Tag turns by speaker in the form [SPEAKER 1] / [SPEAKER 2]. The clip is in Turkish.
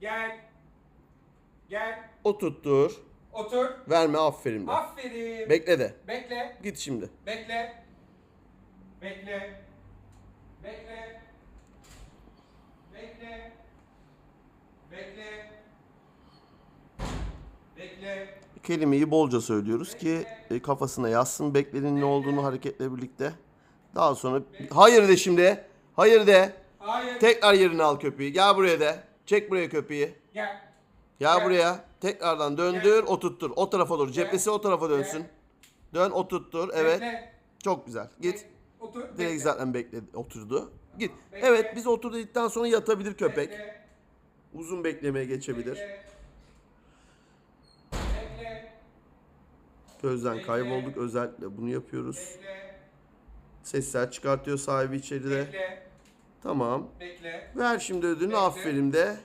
[SPEAKER 1] Gel. Gel.
[SPEAKER 2] Oturttur.
[SPEAKER 1] Otur.
[SPEAKER 2] Verme aferin de.
[SPEAKER 1] Aferin.
[SPEAKER 2] Bekle de.
[SPEAKER 1] Bekle.
[SPEAKER 2] Git şimdi.
[SPEAKER 1] Bekle. Bekle. Bekle. Bekle. Bekle. Bekle.
[SPEAKER 2] Kelimeyi bolca söylüyoruz ki e, kafasına yazsın beklenin ne olduğunu hareketle birlikte. Daha sonra hayır de şimdi. Hayır de.
[SPEAKER 1] Hayır.
[SPEAKER 2] Tekrar yerine al köpeği. Gel buraya de. Çek buraya köpeği.
[SPEAKER 1] Gel.
[SPEAKER 2] Gel buraya. Tekrardan döndür, oturttur. O tarafa doğru. Cephesi o tarafa dönsün. Dön, oturttur. Evet. Çok güzel. Git.
[SPEAKER 1] Otur.
[SPEAKER 2] Direkt zaten bekledi, oturdu. Git. Evet, biz otur dedikten sonra yatabilir köpek. Uzun beklemeye geçebilir. Gözden kaybolduk. Özellikle bunu yapıyoruz. Sesler çıkartıyor sahibi içeride. Tamam.
[SPEAKER 1] Bekle.
[SPEAKER 2] Ver şimdi ödülünü.
[SPEAKER 1] Bekle.
[SPEAKER 2] Aferin de.